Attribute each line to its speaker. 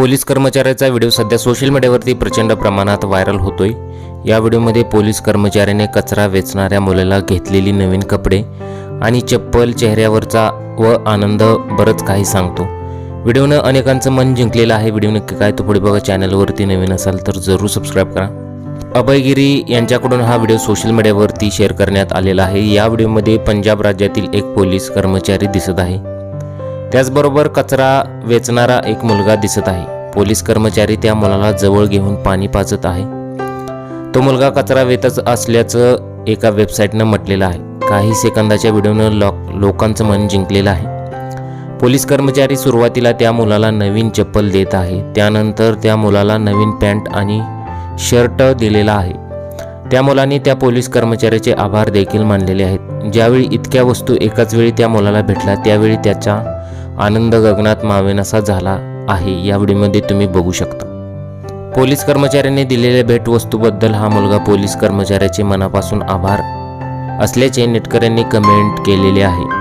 Speaker 1: Police कर्मचाऱ्याचा video सध्या social मीडियावरती प्रचंड प्रमाणात व्हायरल होतोय. या व्हिडिओमध्ये पोलीस कर्मचाऱ्याने कचरा वेचणाऱ्या मुलाला घेतलेली नवीन कपडे आणि चप्पल चेहऱ्यावरचा व आनंद बरंच काही सांगतो. व्हिडिओनं अनेकांचं मन जिंकलेलं आहे. व्हिडिओ नक्की काय तो पुढे बघा. चॅनलवरती नवीन असाल तर जरूर सबस्क्राईब करा. अभयगिरी यांच्याकडून हा व्हिडिओ सोशल मीडियावरती शेअर करण्यात आलेला आहे. या व्हिडिओमध्ये पंजाब राज्यातील एक पोलीस कर्मचारी दिसत आहे. त्याचबरोबर कचरा वेचणारा एक मुलगा दिसत आहे. पोलीस कर्मचारी त्या मुलाला जवळ घेऊन पाणी पाजत आहे. तो मुलगा कचरा वेतच असल्याचं एका वेबसाईटनं म्हटलेलं आहे. काही सेकंदाच्या व्हिडिओनं लोक लोकांचं मन जिंकलेलं आहे. पोलीस कर्मचारी सुरुवातीला त्या मुलाला नवीन चप्पल देत आहे. त्यानंतर त्या मुलाला नवीन पॅन्ट आणि शर्ट दिलेला आहे. त्या मुलाने त्या पोलीस कर्मचाऱ्याचे आभार देखील मानलेले आहेत. ज्यावेळी इतक्या वस्तू एकाच वेळी त्या मुलाला भेटल्या त्यावेळी त्याचा आनंद गगनात मावेनासा झाला आहे या व्हिडिओमध्ये तुम्ही बघू शकता. पोलीस कर्मचाऱ्याने दिलेल्या भेटवस्तूबद्दल हा मुलगा पोलीस कर्मचाऱ्याचे मनापासून आभार असल्याचे नेटकऱ्यांनी कमेंट केलेले आहे.